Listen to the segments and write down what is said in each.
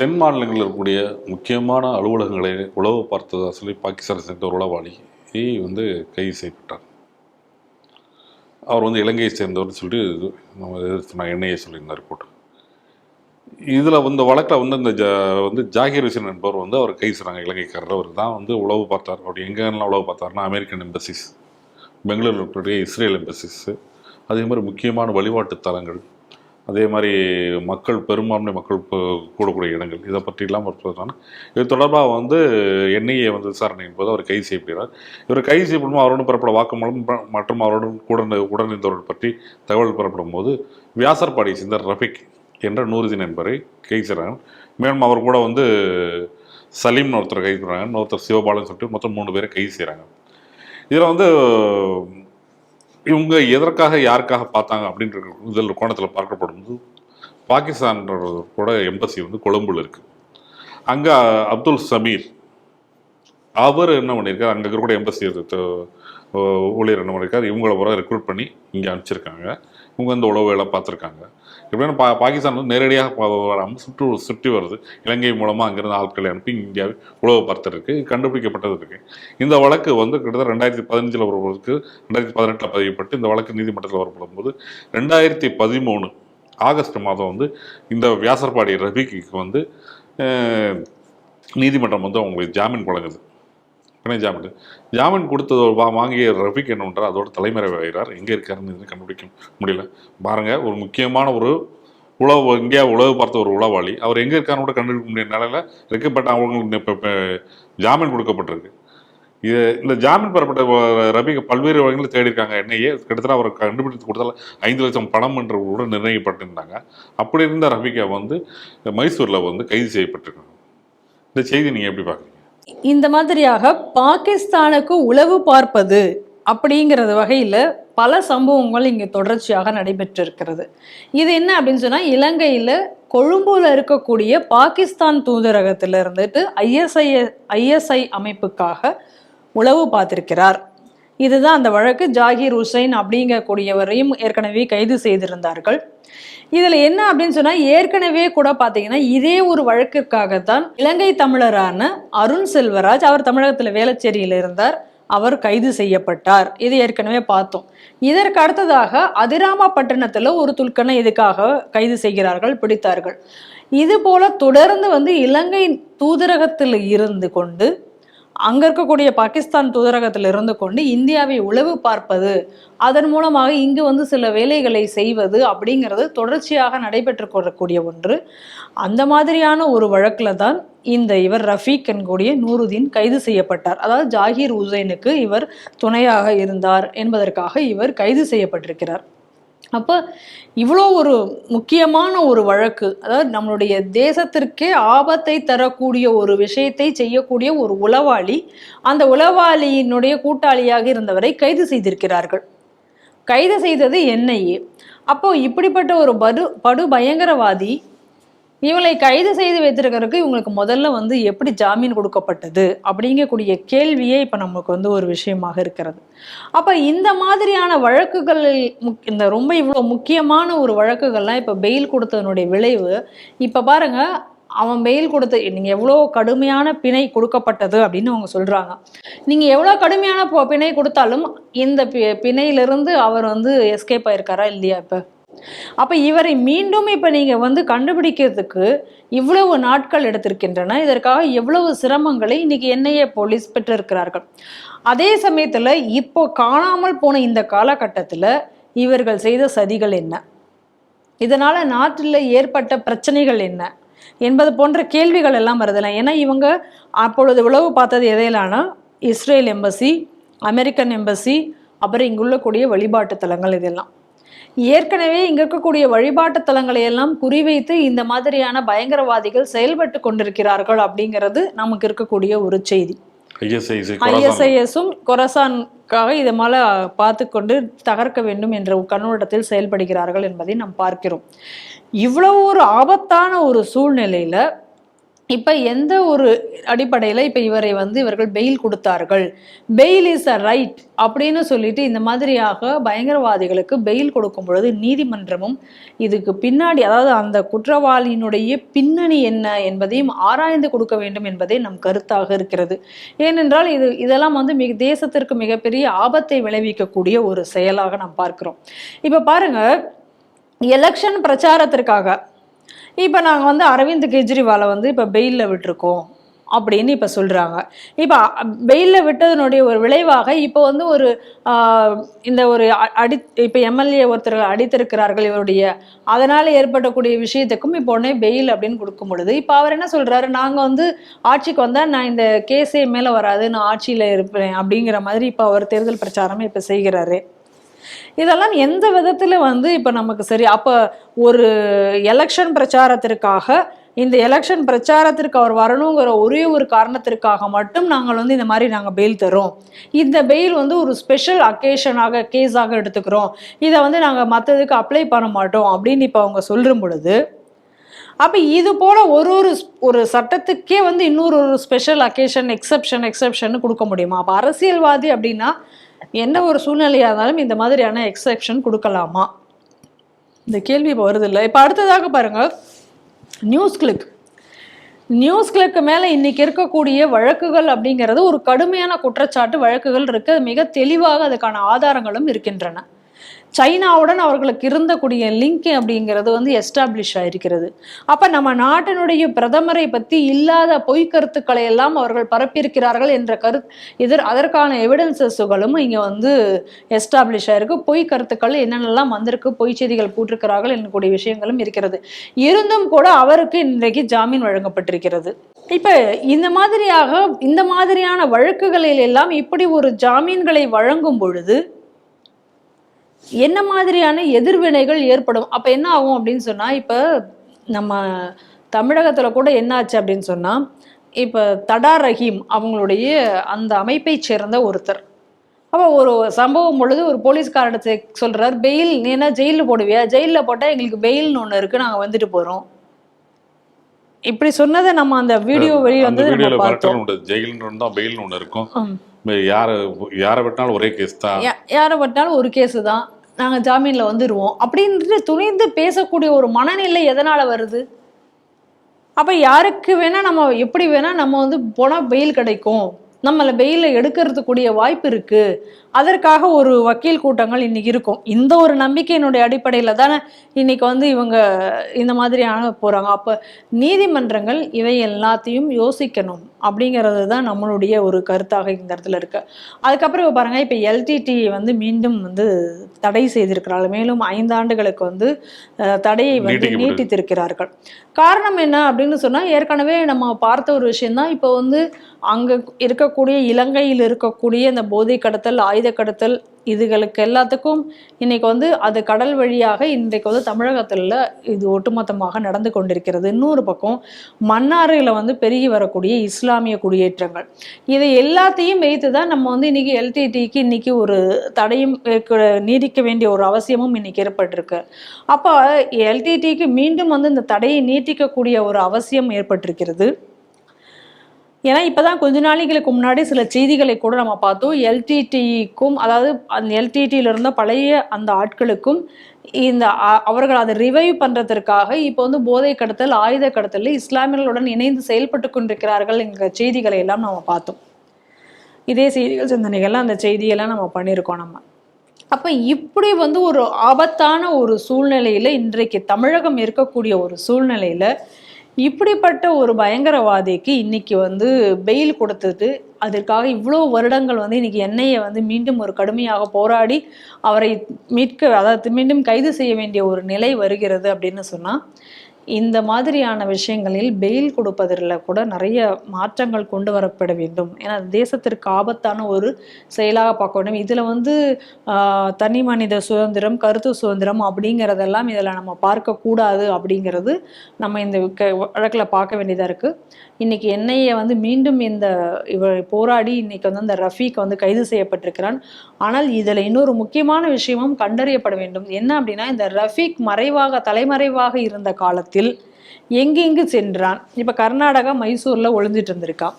தென் மாநிலங்களில் இருக்கக்கூடிய முக்கியமான அலுவலகங்களை உளவு பார்த்ததா சொல்லி பாகிஸ்தான் சேர்ந்த ஒரு உளவாளி வந்து கைது செய்யப்பட்டார். அவர் வந்து இலங்கையை சேர்ந்தவர் சொல்லிட்டு நம்ம எதிர்த்து நான் என்ஐஏ சொல்லியிருந்தார் ரிப்போர்ட் இதில் இந்த வழக்கில் வந்து இந்த ஜா வந்து ஜாகிர் ஹுசேன் என்பவர் வந்து அவர் கைது செய்கிறாங்க இலங்கைக்காரர். அவர் தான் வந்து உளவு பார்த்தார். அவர் எங்கெல்லாம் உளவு பார்த்தாருன்னா அமெரிக்கன் எம்பசிஸ் பெங்களூர் இருக்கக்கூடிய இஸ்ரேல் எம்பசிஸ் அதே மாதிரி முக்கியமான வழிபாட்டு தலங்கள் அதே மாதிரி மக்கள் பெரும்பான்மை மக்கள் கூடக்கூடிய இடங்கள் இதை பற்றிலாம் சொல்கிறாங்க இது தொடர்பாக வந்து என்ஐஏ வந்து விசாரணையின் போது அவர் கைது செய்யப்படுகிறார். இவர் கைது செய்யப்படும் அவருடன் பெறப்பட வாக்குமூலம் ப- மற்றும் அவருடன் கூட உடனிருந்தவர்கள் பற்றி தகவல் பெறப்படும் போது வியாசர்பாடியை சேர்ந்த ரஃபிக் என்ற நூறுதீன் என்பரை கைது செய்கிறாங்க மேலும் அவர் கூட வந்து சலீம்னு ஒருத்தர் கைது பண்ணுறாங்க இன்னொருத்தர் சிவபாலன் சொல்லிட்டு மொத்தம் மூணு பேரை கைது செய்கிறாங்க. இதில் வந்து இவங்க எதற்காக யாருக்காக பார்த்தாங்க அப்படின்ற இதில் கோணத்தில் பார்க்கப்படும் போது பாகிஸ்தான் கூட எம்பசி வந்து கொழும்புல இருக்கு. அங்கே அப்துல் சமீர் அவர் என்ன பண்ணியிருக்காரு அங்கே இருக்கக்கூடிய எம்பசி ஊழியர் என்ன பண்ணியிருக்காரு இவங்கள பூரா ரெக்ரூட் பண்ணி இங்கே அனுப்பிச்சிருக்காங்க. இவங்க இந்த உளவு வேலை பார்த்துருக்காங்க. எப்படின்னா பா பாகிஸ்தான் வந்து நேரடியாக வராமல் சுற்று சுற்றி வருது. இலங்கை மூலமாக அங்கேருந்து ஆட்களை அனுப்பி இந்தியாவை உளவு பார்த்துருக்கு கண்டுபிடிக்கப்பட்டது இருக்கு. இந்த வழக்கு வந்து கிட்டத்தட்ட ரெண்டாயிரத்தி பதினஞ்சில் வருவதற்கு ரெண்டாயிரத்தி பதினெட்டில் பதியப்பட்டு இந்த வழக்கு நீதிமன்றத்தில் வரப்படும் போது ரெண்டாயிரத்தி பதிமூணு ஆகஸ்ட் மாதம் வந்து இந்த வியாசர்பாடி ரபிக்கு வந்து நீதிமன்றம் வந்து அவங்களுக்கு ஜாமீன் வழங்குது. பிணை ஜாமீன் ஜாமீன் கொடுத்தது வா- வாங்கிய ரஃபிக் என்ன பண்றார் அதோட தலைமறைவாகிறார் எங்கே இருக்காருன்னு கண்டுபிடிக்க முடியல. பாருங்க ஒரு முக்கியமான ஒரு உளவு இந்தியா உழவு பார்த்த ஒரு உளவாளி. அவர் எங்கே இருக்காருன்னு கூட கண்டுபிடிக்க முடியாத நிலையில் இருக்குது பட் அவங்களுக்கு இப்போ ஜாமீன் கொடுக்கப்பட்டிருக்கு. இது இந்த ஜாமீன் பெறப்பட்ட வ- ரபிக்கு பல்வேறு வகைகளில் தேடி இருக்காங்க. என்னையே கிட்டத்தட்ட அவர் கண்டுபிடித்து கொடுத்தால ஐந்து லட்சம் பணம் என்று கூட நிர்ணயிக்கப்பட்டிருந்தாங்க. அப்படி இருந்த ரபிகா வந்து மைசூரில் வந்து கைது செய்யப்பட்டிருக்காங்க. இந்த செய்தி நீங்கள் எப்படி பார்க்குறீங்க? இந்த மாதிரியாக பாகிஸ்தானுக்கு உளவு பார்ப்பது அப்படிங்கிறது வகையில் பல சம்பவங்கள் இங்கே தொடர்ச்சியாக நடைபெற்றிருக்கிறது. இது என்ன அப்படின்னு சொன்னால் இலங்கையில் கொழும்புல இருக்கக்கூடிய பாகிஸ்தான் தூதரகத்தில் இருந்துட்டு ஐஎஸ்ஐ ஐஎஸ்ஐ அமைப்புக்காக உளவு பார்த்திருக்கிறார். இதுதான் அந்த வழக்கு. ஜாகிர் ஹுசைன் அப்படிங்கக்கூடியவரையும் ஏற்கனவே கைது செய்திருந்தார்கள். இதில் என்ன அப்படின்னு சொன்னால் ஏற்கனவே கூட பார்த்தீங்கன்னா இதே ஒரு வழக்கிற்காகத்தான் இலங்கை தமிழரான அருண் செல்வராஜ் அவர் தமிழகத்தில் வேளச்சேரியில் இருந்தார். அவர் கைது செய்யப்பட்டார். இது ஏற்கனவே பார்த்தோம். இதற்கு அடுத்ததாக அதிராமப்பட்டினத்தில் ஒரு துல்கனை இதுக்காக கைது செய்கிறார்கள் பிடித்தார்கள். இது போல தொடர்ந்து வந்து இலங்கை தூதரகத்தில் இருந்து கொண்டு அங்க இருக்கக்கூடிய பாகிஸ்தான் தூதரகத்தில் இருந்து கொண்டு இந்தியாவை உளவு பார்ப்பது அதன் மூலமாக இங்கு வந்து சில வேலைகளை செய்வது அப்படிங்கிறது தொடர்ச்சியாக நடைபெற்று கொள்ளக்கூடிய ஒன்று. அந்த மாதிரியான ஒரு வழக்கில் தான் இந்த இவர் ரஃபீக் என்கூடிய நூருதீன் கைது செய்யப்பட்டார். அதாவது ஜாகிர் உசைனுக்கு இவர் துணையாக இருந்தார் என்பதற்காக இவர் கைது செய்யப்பட்டிருக்கிறார். அப்போ இவ்வளோ ஒரு முக்கியமான ஒரு வழக்கு அதாவது நம்மளுடைய தேசத்திற்கே ஆபத்தை தரக்கூடிய ஒரு விஷயத்தை செய்யக்கூடிய ஒரு உளவாளி அந்த உளவாளியினுடைய கூட்டாளியாக இருந்தவரை கைது செய்திருக்கிறார்கள். கைது செய்தது என்ஐஏ அப்போ இப்படிப்பட்ட ஒரு படு படு பயங்கரவாதி இவங்களை கைது செய்து வைத்திருக்கிறதுக்கு இவங்களுக்கு முதல்ல வந்து எப்படி ஜாமீன் கொடுக்கப்பட்டது அப்படிங்கக்கூடிய கேள்வியே இப்போ நமக்கு வந்து ஒரு விஷயமாக இருக்கிறது. அப்போ இந்த மாதிரியான வழக்குகள் முக்- இந்த ரொம்ப இவ்வளோ முக்கியமான ஒரு வழக்குகள்லாம் இப்போ பெயில் கொடுத்ததனுடைய விளைவு இப்போ பாருங்க அவன் பெயில் கொடுத்த நீங்கள் எவ்வளோ கடுமையான பிணை கொடுக்கப்பட்டது அப்படின்னு அவங்க சொல்கிறாங்க நீங்கள் எவ்வளோ கடுமையான பிணை கொடுத்தாலும் இந்த பி பிணையிலிருந்து அவர் வந்து எஸ்கேப் ஆயிருக்காரா இல்லையா இப்போ? அப்போ இவரை மீண்டும் இப்போ நீங்கள் வந்து கண்டுபிடிக்கிறதுக்கு இவ்வளவு நாட்கள் எடுத்திருக்கின்றன. இதற்காக எவ்வளவு சிரமங்களை இன்னைக்கு என்ஐஏ போலீஸ் பெற்றிருக்கிறார்கள். அதே சமயத்தில் இப்போ காணாமல் போன இந்த காலகட்டத்தில் இவர்கள் செய்த சதிகள் என்ன? இதனால் நாட்டில் ஏற்பட்ட பிரச்சனைகள் என்ன? என்பது போன்ற கேள்விகள் எல்லாம் வருதில்லை ஏன்னா இவங்க அப்பொழுது உளவு பார்த்தது எதையிலானா இஸ்ரேல் எம்பசி அமெரிக்கன் எம்பசி அப்புறம் இங்குள்ள கூடிய வழிபாட்டு தலங்கள் இதெல்லாம். ஏற்கனவே இங்க இருக்கக்கூடிய வழிபாட்டு தலங்களை எல்லாம் குறிவைத்து இந்த மாதிரியான பயங்கரவாதிகள் செயல்பட்டு கொண்டிருக்கிறார்கள் அப்படிங்கிறது நமக்கு இருக்கக்கூடிய ஒரு செய்தி. ஐஎஸ்ஐ ஐஎஸ்ஐஎஸும் கொரசானுக்காக இதை மேல பார்த்து கொண்டு தகர்க்க வேண்டும் என்ற கண்ணோட்டத்தில் செயல்படுகிறார்கள் என்பதை நாம் பார்க்கிறோம். இவ்வளவு ஒரு ஆபத்தான ஒரு சூழ்நிலையில இப்போ எந்த ஒரு அடிப்படையில் இப்போ இவரை வந்து இவர்கள் பெயில் கொடுத்தார்கள்? பெயில் இஸ் அ ரைட் அப்படின்னு சொல்லிட்டு இந்த மாதிரியாக பயங்கரவாதிகளுக்கு பெயில் கொடுக்கும் பொழுது நீதிமன்றமும் இதுக்கு பின்னாடி அதாவது அந்த குற்றவாளியினுடைய பின்னணி என்ன என்பதையும் ஆராய்ந்து கொடுக்க வேண்டும் என்பதே நம் கருத்தாக இருக்கிறது. ஏனென்றால் இது இதெல்லாம் வந்து மிக தேசத்திற்கு மிகப்பெரிய ஆபத்தை விளைவிக்கக்கூடிய ஒரு செயலாக நாம் பார்க்கிறோம். இப்போ பாருங்க எலெக்ஷன் பிரச்சாரத்திற்காக இப்போ நாங்கள் வந்து அரவிந்த் கெஜ்ரிவாலை வந்து இப்போ பெயிலில் விட்டுருக்கோம் அப்படின்னு இப்போ சொல்கிறாங்க இப்போ வெயிலில் விட்டதனுடைய ஒரு விளைவாக இப்போ வந்து ஒரு இந்த ஒரு அடி இப்போ எம்எல்ஏ ஒருத்தர் அடித்திருக்கிறார்கள் இவருடைய. அதனால் ஏற்படக்கூடிய விஷயத்துக்கும் இப்போ உடனே பெயில் அப்படின்னு கொடுக்கும் பொழுது இப்போ அவர் என்ன சொல்கிறாரு நாங்கள் வந்து ஆட்சிக்கு வந்தால் நான் இந்த கேஸே மேலே வராது நான் ஆட்சியில் இருப்பேன் அப்படிங்கிற மாதிரி இப்போ அவர் தேர்தல் பிரச்சாரமே இப்போ செய்கிறாரு. இதெல்லாம் எந்த விதத்தில் வந்து இப்போ நமக்கு சரி அப்போ ஒரு எலெக்ஷன் பிரச்சாரத்திற்காக இந்த எலெக்ஷன் பிரச்சாரத்திற்கு அவர் வரணுங்கிற ஒரே ஒரு காரணத்திற்காக மட்டும் நாங்கள் வந்து இந்த மாதிரி நாங்கள் பெயில் தரோம் இந்த பெயில் வந்து ஒரு ஸ்பெஷல் அக்கேஷனாக கேஸாக எடுத்துக்கிறோம். இதை வந்து நாங்கள் மற்றதுக்கு அப்ளை பண்ண மாட்டோம் அப்படின்னு இப்போ அவங்க சொல்லும் பொழுது அப்போ இது போல ஒரு ஒரு ஒரு சட்டத்துக்கே வந்து இன்னொரு ஒரு ஸ்பெஷல் அக்கேஷன் எக்ஸப்ஷன் எக்ஸப்ஷன் கொடுக்க முடியுமா? அப்போ அரசியல்வாதி அப்படின்னா என்ன ஒரு சூழ்நிலையாக இருந்தாலும் இந்த மாதிரியான எக்ஸப்ஷன் கொடுக்கலாமா? இந்த கேள்வி இப்போ வருது இல்லை. இப்போ அடுத்ததாக பாருங்கள் நியூஸ் கிளிக் நியூஸ் கிளிக்கு மேலே இன்னைக்கு இருக்கக்கூடிய வழக்குகள் அப்படிங்கிறது ஒரு கடுமையான குற்றச்சாட்டு வழக்குகள் இருக்குது மிக தெளிவாக அதுக்கான ஆதாரங்களும் இருக்கின்றன. சைனாவுடன் அவர்களுக்கு இருந்தக்கூடிய லிங்க் அப்படிங்கிறது வந்து எஸ்டாப்ளிஷ் ஆயிருக்கிறது. அப்போ நம்ம நாட்டினுடைய பிரதமரை பற்றி இல்லாத பொய் கருத்துக்களை எல்லாம் அவர்கள் பரப்பியிருக்கிறார்கள் என்ற கரு எதிர் அதற்கான எவிடன்சஸுகளும் இங்கே வந்து எஸ்டாப்ளிஷ் ஆயிருக்கு. பொய் கருத்துக்கள் என்னென்னலாம் வந்திருக்கு பொய் செய்திகள் போட்டிருக்கிறார்கள் என்னக்கூடிய விஷயங்களும் இருக்கிறது. இருந்தும் கூட அவருக்கு இன்றைக்கு ஜாமீன் வழங்கப்பட்டிருக்கிறது. இப்போ இந்த மாதிரியாக இந்த மாதிரியான வழக்குகளில் எல்லாம் இப்படி ஒரு ஜாமீன்களை வழங்கும் பொழுது என்ன மாதிரியான எதிர்வினைகள் ஏற்படும்? அப்ப என்ன ஆகும் அப்படின்னு சொன்னா இப்ப நம்ம தமிழகத்துல கூட என்ன ஆச்சு அப்படின்னு சொன்னா இப்ப தடா ரஹீம் அவங்களுடைய அந்த அமைப்பை சேர்ந்த ஒருத்தர். அப்போ ஒரு சம்பவம் பொழுது ஒரு போலீஸ்காரத்தை சொல்றார் பெயில் நீ என்ன ஜெயிலில் போடுவியா? ஜெயிலில் போட்டால் எங்களுக்கு பெயில்னு ஒன்று இருக்கு நாங்கள் வந்துட்டு போகிறோம் இப்படி சொன்னதை நம்ம அந்த வீடியோ வெளியே வந்து பார்த்தோம். ஜெயில்னு தான் பெயில்னு ஒன்று இருக்கும். யாரை யாரை வெட்டினாலும் ஒரே கேஸ் தான். யாரை பட்டாலும் ஒரு கேஸு தான். நாங்கள் ஜாமீனில் வந்துடுவோம் அப்படின்ட்டு துணிந்து பேசக்கூடிய ஒரு மனநிலை எதனால் வருது? அப்போ யாருக்கு வேணால் நம்ம எப்படி வேணால் நம்ம வந்து போனால் பெயில் கிடைக்கும். நம்மளை பெயிலில் எடுக்கிறதுக்குரிய வாய்ப்பு இருக்குது அதற்காக ஒரு வக்கீல் கூட்டங்கள் இன்னைக்கு இருக்கும். இந்த ஒரு நம்பிக்கையினுடைய அடிப்படையில் தானே இன்னைக்கு வந்து இவங்க இந்த மாதிரியான போகிறாங்க அப்போ நீதிமன்றங்கள் இவை எல்லாத்தையும் யோசிக்கணும் அப்படிங்கிறது தான் நம்மளுடைய ஒரு கருத்தாக இந்த இடத்துல இருக்கு. அதுக்கப்புறம் இப்ப பாருங்க இப்போ எல்டிடி வந்து மீண்டும் வந்து தடை செய்திருக்கிறார்கள் மேலும் ஐந்து ஆண்டுகளுக்கு வந்து தடையை வந்து. நீட்டித்திருக்கிறார்கள். காரணம் என்ன அப்படின்னு சொன்னா ஏற்கனவே நம்ம பார்த்த ஒரு விஷயம்தான். இப்போ வந்து அங்க இருக்கக்கூடிய இலங்கையில் இருக்கக்கூடிய இந்த போதை கடத்தல் ஆயுத கடத்தல் இதுகளுக்கு எல்லாத்துக்கும் இன்னைக்கு வந்து அது கடல் வழியாக இன்றைக்கு வந்து தமிழகத்தில் இது ஒட்டுமொத்தமாக நடந்து கொண்டிருக்கிறது. இன்னொரு பக்கம் மன்னாரில் வந்து பெருகி வரக்கூடிய இஸ்லாமிய குடியேற்றங்கள். இதை எல்லாத்தையும் வைத்து தான் நம்ம வந்து இன்னைக்கு எல்டிடிக்கு இன்னைக்கு ஒரு தடையும் நீடிக்க வேண்டிய ஒரு அவசியமும் இன்னைக்கு ஏற்பட்டிருக்கு. அப்போ எல்டிடிக்கு மீண்டும் வந்து இந்த தடையை நீட்டிக்கக்கூடிய ஒரு அவசியம் ஏற்பட்டிருக்கிறது. ஏன்னா இப்பதான் கொஞ்ச நாளைகளுக்கு முன்னாடி சில செய்திகளை கூட நம்ம பார்த்தோம். எல்டிடிக்கும் அதாவது அந்த எல்டிடியில இருந்த பழைய அந்த ஆட்களுக்கும் இந்த அவர்கள் அதை ரிவைவ் பண்ணுறதற்காக இப்போ வந்து போதை கடத்தல் ஆயுத கடத்தல் இஸ்லாமியர்களுடன் இணைந்து செயல்பட்டு கொண்டிருக்கிறார்கள் எங்கள் செய்திகளை எல்லாம் நம்ம பார்த்தோம். இதே செய்திகள் சிந்தனைகள்லாம் அந்த செய்தியெல்லாம் நம்ம பண்ணியிருக்கோம் நம்ம. அப்போ இப்படி வந்து ஒரு ஆபத்தான ஒரு சூழ்நிலையில் இன்றைக்கு தமிழகம் இருக்கக்கூடிய ஒரு சூழ்நிலையில் இப்படிப்பட்ட ஒரு பயங்கரவாதிக்கு இன்னைக்கு வந்து பெயில் கொடுத்துட்டு அதற்காக இவ்வளோ வருடங்கள் வந்து இன்னைக்கு எண்ணெயை வந்து மீண்டும் ஒரு கடுமையாக போராடி அவரை மீட்க அதாவது மீண்டும் கைது செய்ய வேண்டிய ஒரு நிலை வருகிறது அப்படின்னு சொன்னால் இந்த மாதிரியான விஷயங்களில் பெயில் கொடுப்பதில் கூட நிறைய மாற்றங்கள் கொண்டு வரப்பட வேண்டும். ஏன்னா தேசத்திற்கு ஆபத்தான ஒரு செயலாக பார்க்க வேண்டும். இதில் வந்து தனி மனித சுதந்திரம் கருத்து சுதந்திரம் அப்படிங்கிறதெல்லாம் இதில் நம்ம பார்க்கக்கூடாது அப்படிங்கிறது நம்ம இந்த வழக்கில் பார்க்க வேண்டியதாக இருக்குது இன்னைக்கு என்ஐஏ வந்து மீண்டும் இந்த இவர் போராடி இன்னைக்கு வந்து அந்த ரஃபீக் வந்து கைது செய்யப்பட்டிருக்கிறான். ஆனால் இதில் இன்னொரு முக்கியமான விஷயமும் கண்டறியப்பட வேண்டும். என்ன அப்படின்னா இந்த ரஃபீக் மறைவாக தலைமறைவாக இருந்த காலத்தில் எங்கெங்கு சென்றான்? இப்போ கர்நாடகா மைசூரில் ஒளிஞ்சிட்டு இருந்திருக்கான்.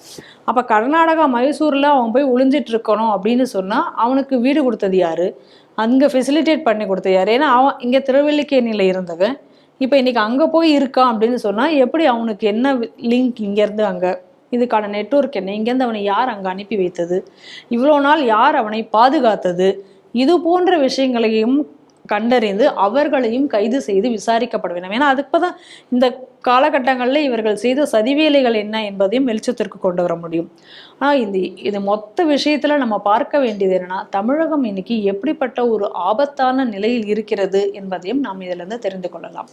அப்போ கர்நாடகா மைசூரில் அவன் போய் ஒளிஞ்சிட்டு இருக்கணும் அப்படின்னு சொன்னால் அவனுக்கு வீடு கொடுத்தது யார்? அங்கே ஃபெசிலிட்டேட் பண்ணி கொடுத்தது யார்? ஏன்னா அவன் இங்கே திருவல்லிக்கேணியில் இருந்தவன். இப்போ இன்றைக்கி அங்கே போய் இருக்கான் அப்படின்னு சொன்னால் எப்படி அவனுக்கு என்ன லிங்க் இங்கேருந்து அங்கே? இதுக்கான நெட்வொர்க் என்ன? இங்கேருந்து அவனை யார் அங்கே அனுப்பி வைத்தது? இவ்வளோ நாள் யார் அவனை பாதுகாத்தது? இது போன்ற விஷயங்களையும் கண்டறிந்து அவர்களையும் கைது செய்து விசாரிக்கப்பட வேண்டும். ஏன்னா அதுக்கு தான் இந்த காலகட்டங்களில் இவர்கள் செய்த சதிவேலைகள் என்ன என்பதையும் வெளிச்சத்திற்கு கொண்டு வர முடியும். ஆனால் இந்த இது மொத்த விஷயத்தில் நம்ம பார்க்க வேண்டியது என்னன்னா தமிழகம் இன்னைக்கு எப்படிப்பட்ட ஒரு ஆபத்தான நிலையில் இருக்கிறது என்பதையும் நாம் இதிலிருந்து தெரிந்து கொள்ளலாம்.